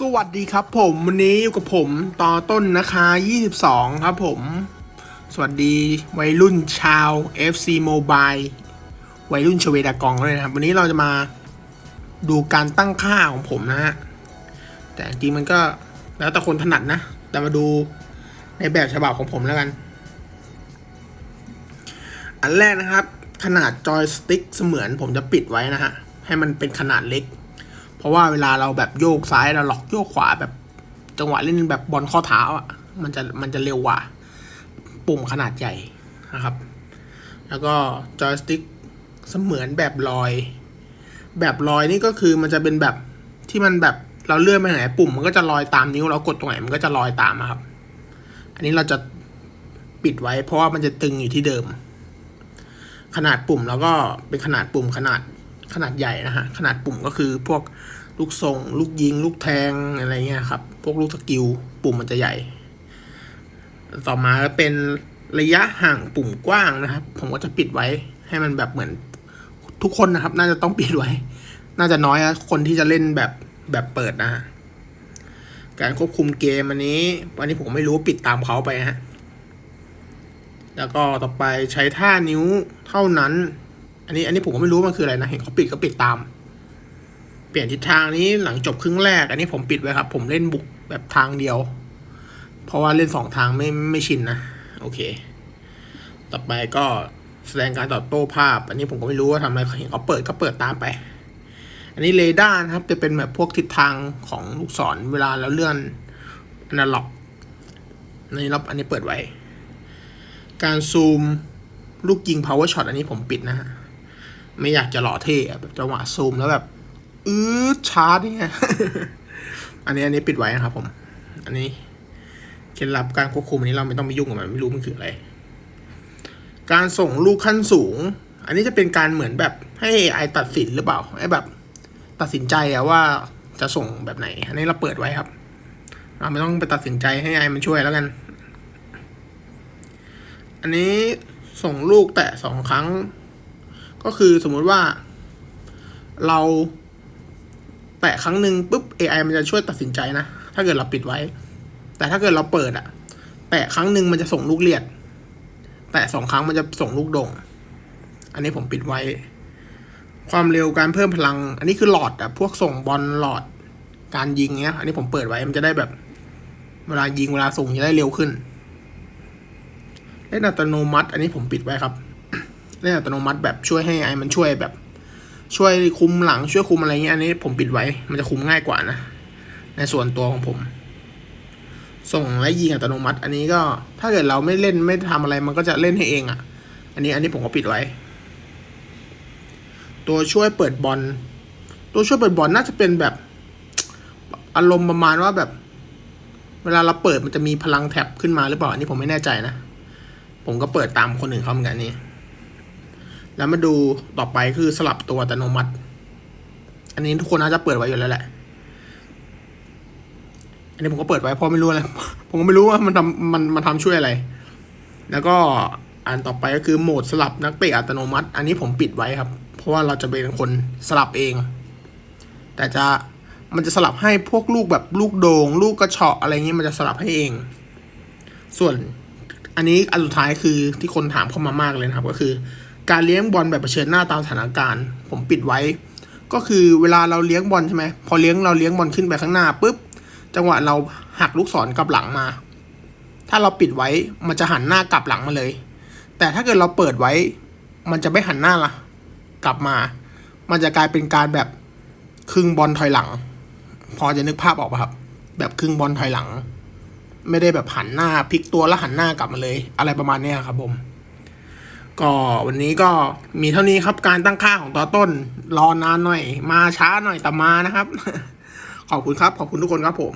สวัสดีครับผมวันนี้อยู่กับผมต่อต้นนะคะ 22 ครับผม สวัสดีวัยรุ่นชาว FC Mobile วัยรุ่นชเวดากองด้วยนะครับ วันนี้เราจะมาดูการตั้งค่าของผมนะฮะ แต่จริงมันก็แล้วแต่คนถนัดนะ แต่มาดูในแบบฉบับของผมแล้วกัน อันแรกนะครับ ขนาดจอยสติ๊กเสมือนผมจะปิดไว้นะฮะ ให้มันเป็นขนาดเล็ก ราะว่าเวลาเราแบบโยกซ้ายเราหลอกโยกขวาแบบจังหวะเล่นแบบบอลข้อเท้าอะมันจะมันจะเร็วกว่า ปุ่มขนาดใหญ่นะครับ แล้วก็จอยสติ๊กเสมือนแบบลอย แบบลอยนี่ก็คือมันจะเป็นแบบที่มันแบบเราเลื่อนไปไหนปุ่มมันก็จะลอยตามนิ้วเรากดตรงไหนมันก็จะลอยตามครับ อันนี้เราจะปิดไว้เพราะว่ามันจะตึงอยู่ที่เดิม ขนาดปุ่มแล้วก็เป็นขนาดปุ่มขนาด ขนาดใหญ่นะฮะ ขนาดปุ่มก็คือพวกลูกทรงลูกยิง ลูกแทงอะไรเงี้ยครับ พวกลูกสกิลปุ่มมันจะใหญ่ ต่อมาเป็นระยะห่างปุ่มกว้างนะครับ ผมก็จะปิดไว้ให้มันแบบเหมือนทุกคนนะครับ น่าจะต้องปิดไว้ น่าจะน้อยนะคนที่จะเล่นแบบแบบเปิดนะฮะการควบคุมเกมอันนี้วันนี้ผมไม่รู้ปิดตามเขาไปฮะแล้วก็ต่อไปใช้ท่านิ้วเท่านั้น อันนี้อันนี้ผมก็ไม่รู้มันคืออะไรนะ เห็นเขาปิดก็ปิดตาม เปลี่ยนทิศทางนี้หลังจบครึ่งแรก อันนี้ผมปิดไว้ครับ ผมเล่นบุกแบบทางเดียว เพราะว่าเล่นสองทางไม่ไม่ชินนะ โอเค ต่อไปก็แสดงการตอบโต้ภาพ อันนี้ผมก็ไม่รู้ว่าทำอะไรเห็นเขาเปิดก็เปิดตามไป อันนี้เรดาร์นะครับ จะเป็นแบบพวกทิศทางของลูกศรเวลาเราเลื่อนอนาล็อกอันนี้เราอันนี้เปิดไว้ การซูมลูกยิง power shot อันนี้ผมปิดนะฮะ ไม่อยากจะหล่อเท่แบบจังหวะซูมแล้วแบบอืดชาร์จเนี่ยอันนี้อันนี้ปิดไว้นะครับผม อันนี้เคล็ดลับการควบคุมอันนี้เราไม่ต้องไปยุ่งกับมันไม่รู้มันคืออะไร การส่งลูกขั้นสูง อันนี้จะเป็นการเหมือนแบบให้ AI ตัดสินหรือเปล่าให้แบบ ตัดสินใจอะว่าจะส่งแบบไหน อันนี้เราเปิดไว้ครับ เราไม่ต้องไปตัดสินใจให้ AI มันช่วยแล้วกัน อันนี้ส่งลูกแตะสองครั้ง ก็คือสมมุติว่า เราแตะครั้งหนึ่งปุ๊บ AI มันจะช่วยตัดสินใจนะ ถ้าเกิดเราปิดไว้ แต่ถ้าเกิดเราเปิดอะแตะครั้งหนึ่งมันจะส่งลูกเลียด แตะสองครั้งมันจะส่งลูกดง อันนี้ผมปิดไว้ ความเร็วการเพิ่มพลัง อันนี้คือหลอดอะพวกส่งบอลหลอดการยิงเนี้ย อันนี้ผมเปิดไว้มันจะได้แบบ เวลายิงเวลาส่งจะได้เร็วขึ้นเล่นอัตโนมัติ อันนี้ผมปิดไว้ครับ เล่นอัตโนมัติแบบช่วยให้ไอมันช่วยแบบ ช่วยคุมหลังช่วยคุมอะไรเงี้ยอันนี้ผมปิดไว้มันจะคุมง่ายกว่านะ ในส่วนตัวของผม ส่งและยิงอัตโนมัติ อันนี้ก็ถ้าเกิดเราไม่เล่นไม่ทำอะไรมันก็จะเล่นให้เองอะ่ะ อันนี้อันนี้ผมก็ปิดไว้ ตัวช่วยเปิดบอลตัวช่วยเปิดบอลน่าจะเป็นแบบอารมณ์ประมาณว่าแบบ เวลาเราเปิดมันจะมีพลังแท็บขึ้นมาหรือเปล่าอันนี้ผมไม่แน่ใจนะ ผมก็เปิดตามคนอื่นเขาเหมือนกันนี่ แล้วมาดูต่อไปคือสลับตัวอัตโนมัติ อันนี้ทุกคนน่าจะเปิดไว้อยู่แล้วแหละ อันนี้ผมก็เปิดไว้เพราะไม่รู้อะไร ผมก็ไม่รู้ว่ามันทำมันมันทำช่วยอะไร แล้วก็อันต่อไปก็คือโหมดสลับนักเตะอัตโนมัติ อันนี้ผมปิดไว้ครับ เพราะว่าเราจะเป็นคนสลับเอง แต่จะมันจะสลับให้พวกลูกแบบลูกโดง่งลูกกระเฉาะอะไรเงี้ยมันจะสลับให้เอง ส่วนอันนี้อันสุดท้ายคือที่คนถามเข้ามามากเลยนะครับ ก็คือ การเลี้ยงบอลแบบเผชิญหน้าตามสถานการณ์ ผมปิดไว้ ก็คือเวลาเราเลี้ยงบอลใช่ไหมพอเลี้ยงเราเลี้ยงบอลขึ้นไปข้างหน้าปุ๊บจังหวะเราหักลูกศรกลับหลังมา ถ้าเราปิดไว้มันจะหันหน้ากลับหลังมาเลย แต่ถ้าเกิดเราเปิดไว้ มันจะไม่หันหน้าละกลับมา มันจะกลายเป็นการแบบครึ่งบอลถอยหลัง พอจะนึกภาพออกป่ะครับ แบบครึ่งบอลถอยหลัง ไม่ได้แบบหันหน้าพลิกตัวแล้วหันหน้ากลับมาเลย อะไรประมาณนี้ครับผม ก็วันนี้ก็มีเท่านี้ครับการตั้งค่าของต่อต้น รอนานหน่อย มาช้าหน่อยแต่มานะครับ ขอบคุณครับ ขอบคุณทุกคนครับผม